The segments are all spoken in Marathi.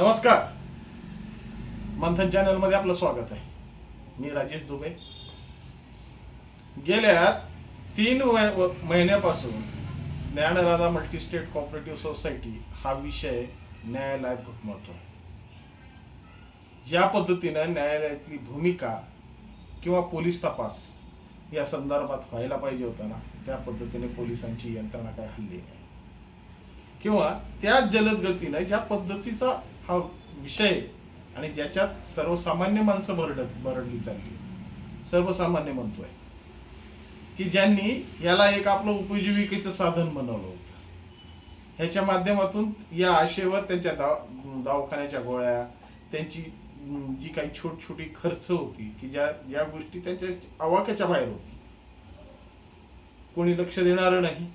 नमस्कार. मंथन चॅनलमध्ये आपलं स्वागत आहे. मी राजेश दुबे. गेल्या तीन महिन्यापासून ज्ञानराधा मल्टीस्टेट कॉपरेटिव्ह सोसायटी हा विषय न्यायालयात घुटमळतो ज्या पद्धतीनं न्यायालयातली भूमिका किंवा पोलीस तपास या संदर्भात व्हायला पाहिजे होता ना त्या पद्धतीने पोलिसांची यंत्रणा काय हल्ली नाही. किंवा त्या जलद गतीनं ज्या पद्धतीचा हा विषय आणि ज्याच्यात सर्वसामान्य माणसं बरडत बरडली चालली. सर्वसामान्य म्हणतोय. की ज्यांनी याला एक आपलं उपजीविकेचं साधन बनवलं होतं. ह्याच्या माध्यमातून या आशेवर त्यांच्या दवा दवाखान्याच्या गोळ्या त्यांची जी काही छोट छोटी खर्च होती की ज्या या गोष्टी त्यांच्या आवाक्याच्या बाहेर होती. कोणी लक्ष देणार नाही.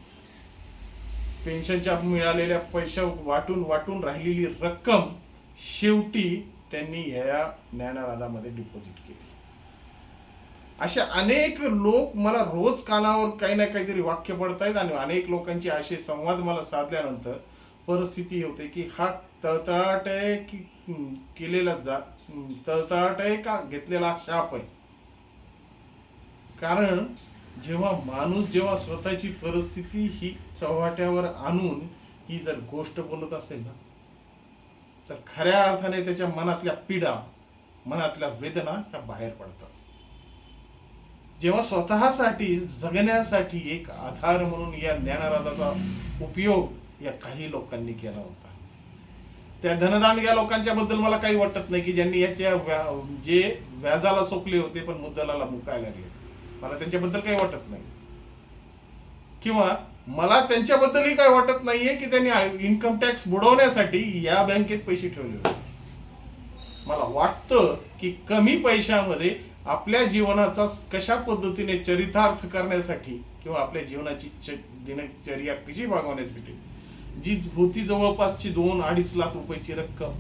पेन्शनच्या मिळालेल्या पैशा वाटून वाटून राहिलेली रक्कम शेवटी त्यांनी ह्या ज्ञानराधामध्ये डिपॉझिट केली. असे अनेक लोक मला रोज कानावर काही ना काहीतरी वाक्य पडतायत आणि अनेक लोकांचे असे संवाद मला साधल्यानंतर परिस्थिती होते की हा तळतळाट आहे की केलेला जा तळतळाट आहे का घेतलेला शाप आहे? कारण जेव्हा माणूस जेव्हा स्वतःची परिस्थिती ही चव्हाट्यावर आणून ही जर गोष्ट बोलत असेल ना तर खऱ्या अर्थाने त्याच्या मनातल्या पीडा मनातल्या वेदना ह्या बाहेर पडतात. जेव्हा स्वतःसाठी जगण्यासाठी एक आधार म्हणून या ज्ञानराधाचा उपयोग या काही लोकांनी केला होता. त्या धनदान या लोकांच्या बद्दल मला काही वाटत नाही की ज्यांनी याच्या व्या- जे व्याजाला सोपले होते पण मुद्दलाला मुकायला लागले मला त्यांच्याबद्दल काही वाटत नाही. किंवा मला त्यांच्याबद्दलही काय वाटत नाहीये की त्यांनी इन्कम टॅक्स बुडवण्यासाठी या बँकेत पैसे ठेवले होते. मला वाटतं की कमी पैशामध्ये आपल्या जीवनाचा कशा पद्धतीने चरितार्थ करण्यासाठी किंवा आपल्या जीवनाची दिनचर्या कशी भागवण्यासाठी जी होती जवळपासची दोन अडीच लाख रुपयाची रक्कम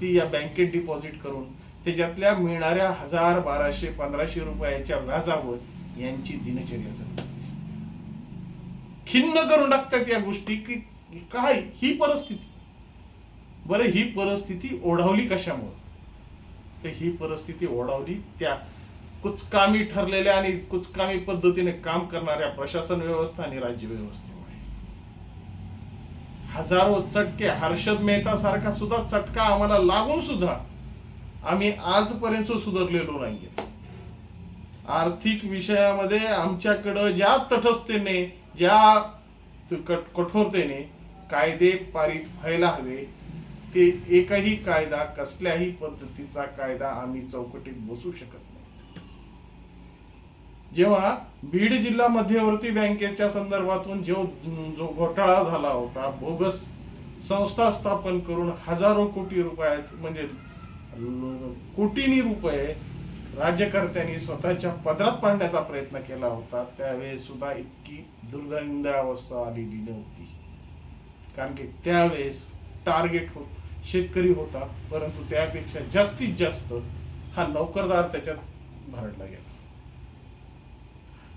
ती या बँकेत डिपॉझिट करून त्याच्यातल्या मिळणाऱ्या हजार बाराशे पंधराशे रुपयाच्या व्याजावर यांची दिनचर्या झाली खिन्न करून टाकतात या गोष्टी की काय ही परिस्थिती? बरं ही परिस्थिती ओढावली कशामुळे? तर ही परिस्थिती ओढावली त्या कुचकामी ठरलेल्या आणि कुचकामी पद्धतीने काम करणाऱ्या प्रशासन व्यवस्था आणि राज्य व्यवस्थेमुळे. हजारो चटके हर्षद मेहता सारखा सुद्धा चटका आम्हाला लागून सुद्धा आम्ही आजपर्यंत सुधारलेलो नाहीये. आर्थिक विषयामध्ये आमच्याकडं ज्या तटस्थतेने ज्या कठोरतेने कायदे पारित व्हायला हवे ते एकही कायदा कसल्याही पद्धतीचा कायदा आम्ही चौकटीत बसू शकत नाही. जेव्हा बीड जिल्हा मध्यवर्ती बँकेच्या संदर्भातून जो जो घोटाळा झाला होता बोगस संस्था स्थापन करून हजारो कोटी रुपयाच म्हणजे कोटीनी रुपये राज्यकर्त्यांनी स्वतःच्या पदरात पाडण्याचा प्रयत्न केला होता. त्यावेळेस सुद्धा इतकी दुर्दंड अवस्था आलेली नव्हती. कारण की त्यावेळेस टार्गेट होत शेतकरी होता. परंतु त्यापेक्षा जास्तीत जास्त हा नोकरदार त्याच्यात भरडला गेला.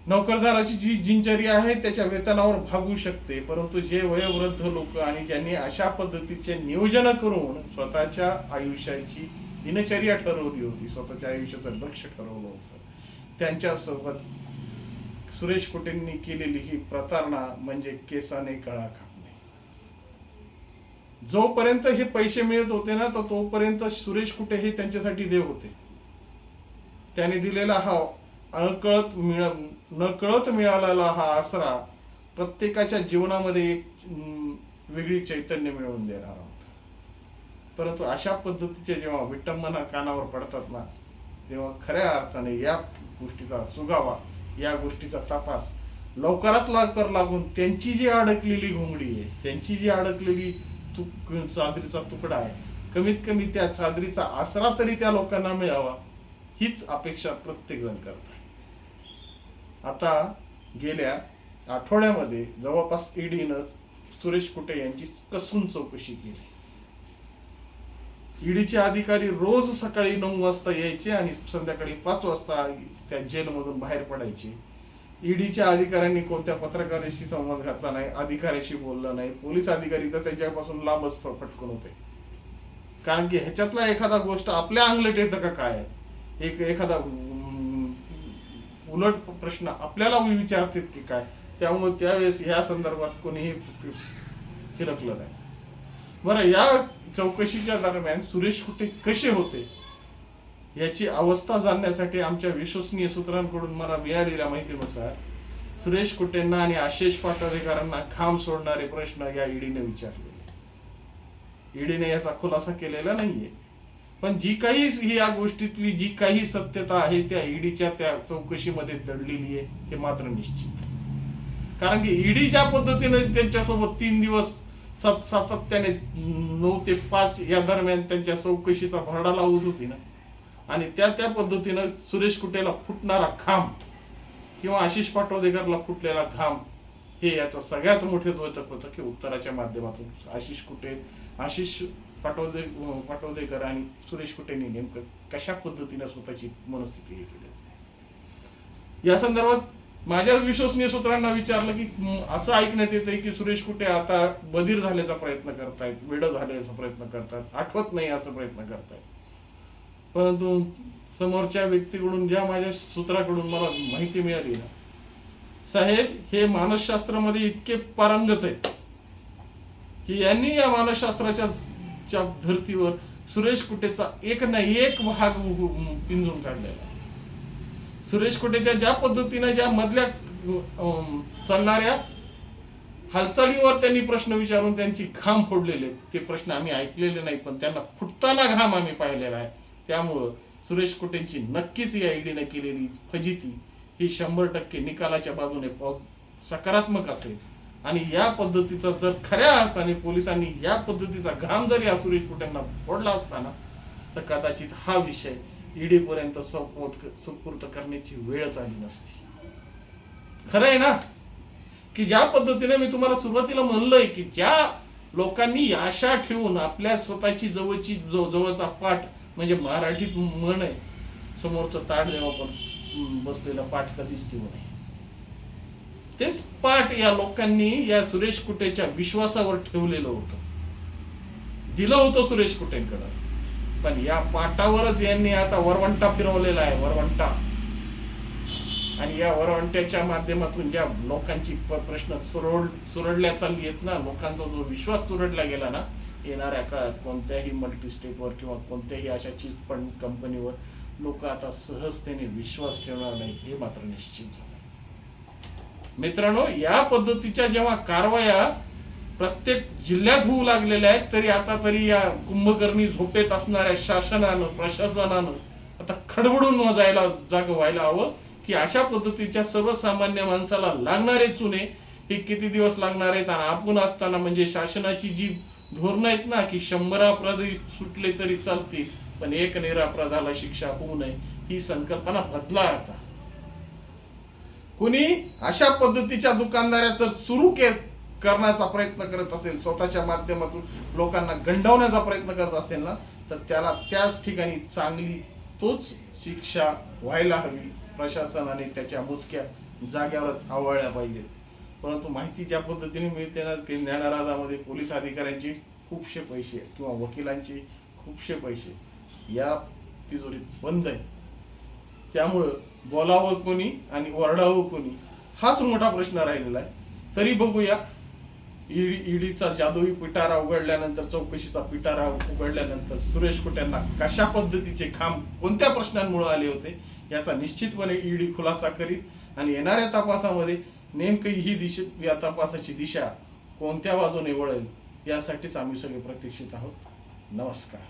नोकरदाराची जी जिंचरी आहे त्याच्या वेतनावर भागू शकते. परंतु जे वयोवृद्ध लोक आणि ज्यांनी अशा पद्धतीचे नियोजन करून स्वतःच्या आयुष्याची दिनचर्या ठरवली होती. स्वतःच्या आयुष्याचं लक्ष ठरवलं होतं. त्यांच्यासोबत सुरेश कुटेंनी केलेली ही प्रतारणा म्हणजे केसाने कळा कापणे जोपर्यंत हे पैसे मिळत होते ना तर तोपर्यंत सुरेश कुटे हे त्यांच्यासाठी देव होते. त्याने दिलेला हा अनकळत मिळ नकळत मिळालेला हा आसरा प्रत्येकाच्या जीवनामध्ये एक वेगळी चैतन्य मिळवून देणारा आहोत परंतु अशा पद्धतीचे जेव्हा विटंबना कानावर पडतात ना तेव्हा खऱ्या अर्थाने या गोष्टीचा सुगावा या गोष्टीचा तपास लवकरात लवकर लागून त्यांची जी अडकलेली घोंगडी आहे त्यांची जी अडकलेली तुक चादरीचा तुकडा आहे कमीत कमी त्या चादरीचा आसरा तरी त्या लोकांना मिळावा हीच अपेक्षा प्रत्येकजण करतात. करत आता गेल्या आठवड्यामध्ये जवळपास ईडीनं सुरेश कुटे यांची कसून चौकशी केली. ईडीचे अधिकारी रोज सकाळी नऊ वाजता यायचे आणि संध्याकाळी पाच वाजता त्या जेलमधून बाहेर पडायचे. ईडीच्या अधिकाऱ्यांनी कोणत्या पत्रकाराशी संवाद घातला नाही अधिकाऱ्याशी बोलला नाही. पोलीस अधिकारी तर त्यांच्यापासून लांबच फटकून होते. कारण की ह्याच्यातला एखादा गोष्ट आपल्या अंगलट येतं का काय? एक एखादा उलट प्रश्न आपल्याला विचारतात की काय? त्यामुळे त्यावेळेस ह्या संदर्भात कोणीही फिरकलं नाही. बरं या चौकशीच्या दरम्यान सुरेश कुटे कसे होते? याची अवस्था जाणण्यासाठी आमच्या विश्वसनीय सूत्रांकडून मला मिळालेल्या माहितीनुसार सुरेश कुटेंना आणि आशिष पाटोदेकरांना खांब सोडणारे प्रश्न या ईडीने विचारले. ईडीने याचा खुलासा केलेला नाहीये. पण जी काही ही या गोष्टीतली जी काही सत्यता आहे त्या ईडीच्या त्या चौकशीमध्ये दडलेली आहे हे मात्र निश्चित. कारण की ईडी ज्या पद्धतीने त्यांच्यासोबत तीन दिवस सत सातत्याने नऊ ते पाच या दरम्यान त्यांच्या चौकशीचा भरडा लावत होती ना. आणि त्या त्या पद्धतीनं सुरेश कुटेला फुटणारा खांब किंवा आशिष पाटोदेकरला फुटलेला घाम हे याचं सगळ्यात मोठे द्वैतक होतं की उत्तराच्या माध्यमातून. आशिष कुटे आशिष पाटोदे पाटोदेकर आणि सुरेश कुटेंनी नेमकं कशा पद्धतीनं स्वतःची मनस्थिती हे केली या संदर्भात माझ्या विश्वसनीय सूत्रांना विचारलं की असं ऐकण्यात येतंय की सुरेश कुटे आता बधीर झाल्याचा प्रयत्न करतायत वेड झाल्याचा प्रयत्न करतात आठवत नाही याचा प्रयत्न करतायत परंतु समोरच्या व्यक्तीकडून ज्या माझ्या सूत्राकडून मला माहिती मिळाली ना साहेब हे मानसशास्त्रामध्ये इतके पारंगत आहेत की यांनी या मानसशास्त्राच्या च्या धर्तीवर सुरेश कुटेचा एक ना एक भाग पिंजून काढलेला आहे. सुरेश कोटेच्या ज्या पद्धतीने ज्या मधल्या चालणाऱ्या हालचालीवर त्यांनी प्रश्न विचारून त्यांची घाम फोडलेले ते प्रश्न आम्ही ऐकलेले नाही पण त्यांना फुटताना घाम आम्ही पाहिलेला आहे. त्यामुळं सुरेश कोटेंची नक्कीच या ईडीने केलेली फजिती ही शंभर टक्के निकालाच्या बाजूने सकारात्मक असेल. आणि या पद्धतीचा जर खऱ्या अर्थाने पोलिसांनी या पद्धतीचा घाम जर या सुरेश कुटेंना फोडला असताना तर कदाचित हा विषय ईडीपर्यंत पर्यंत सुपूर्त करण्याची वेळच आली नसती. खरं आहे ना? की ज्या पद्धतीने मी तुम्हाला सुरुवातीला म्हणलंय की ज्या लोकांनी आशा ठेवून आपल्या स्वतःची जवळची जवळचा पाठ म्हणजे मराठीत म्हण आहे समोरचं ताट देवा पण बसलेला पाठ कधीच देऊ नये. तेच पाठ या लोकांनी या सुरेश कुटेच्या विश्वासावर ठेवलेलं होतं. दिलं होतं सुरेश कुटेंकडं. पण या पाटावरच यांनी आता वरवंटा फिरवलेला आहे वरवंटा. आणि या वरवंट्याच्या माध्यमातून ज्या लोकांची प्रश्न सुरड सुरडल्या चालली आहेत ना लोकांचा जो विश्वास तुरडला गेला ना येणाऱ्या काळात कोणत्याही मल्टीस्टेपवर किंवा कोणत्याही अशा चीज फंड कंपनीवर लोक आता सहजतेने विश्वास ठेवणार नाही हे मात्र निश्चित झालं. मित्रांनो या पद्धतीच्या जेव्हा कारवाया प्रत्येक जिल्ह्यात होऊ लागलेल्या आहेत तरी आता तरी या कुंभकर्णी झोपेत असणाऱ्या शासनानं प्रशासनानं आता खडबडून जायला जाग व्हायला हवं की अशा पद्धतीच्या सर्वसामान्य माणसाला लागणारे चुने हे किती दिवस लागणार आहेत? आणि आपण असताना म्हणजे शासनाची जी धोरणं आहेत ना की शंभर अपराधी सुटले तरी चालतील पण एक निरापराधाला शिक्षा होऊ नये ही संकल्पना बदला आता. कुणी अशा पद्धतीच्या दुकानदाऱ्या जर सुरू केलं करण्याचा प्रयत्न करत असेल स्वतःच्या माध्यमातून लोकांना गंडवण्याचा प्रयत्न करत असेल ना तर त्याला त्याच ठिकाणी चांगली तोच शिक्षा व्हायला हवी. प्रशासनाने त्याच्या मुसक्या जाग्यावरच आवळल्या पाहिजेत. परंतु माहिती ज्या पद्धतीने मिळते ना की ज्ञानराजामध्ये पोलीस अधिकाऱ्यांचे खूपशे पैसे किंवा वकिलांचे खूपशे पैसे या तिजोरीत बंद आहे त्यामुळं बोलावं कोणी आणि ओरडावं कोणी हाच मोठा प्रश्न राहिलेला आहे. तरी बघूया ईडी ईडीचा जादुई पिटारा उघडल्यानंतर चौकशीचा पिटारा उघडल्यानंतर सुरेश कुट्यांना कशा पद्धतीचे खांब कोणत्या प्रश्नांमुळे आले होते याचा निश्चितपणे ईडी खुलासा करील. आणि येणाऱ्या तपासामध्ये नेमकी ही दिशा या तपासाची दिशा कोणत्या बाजूने वळेल यासाठीच आम्ही सगळे प्रतीक्षित आहोत. नमस्कार.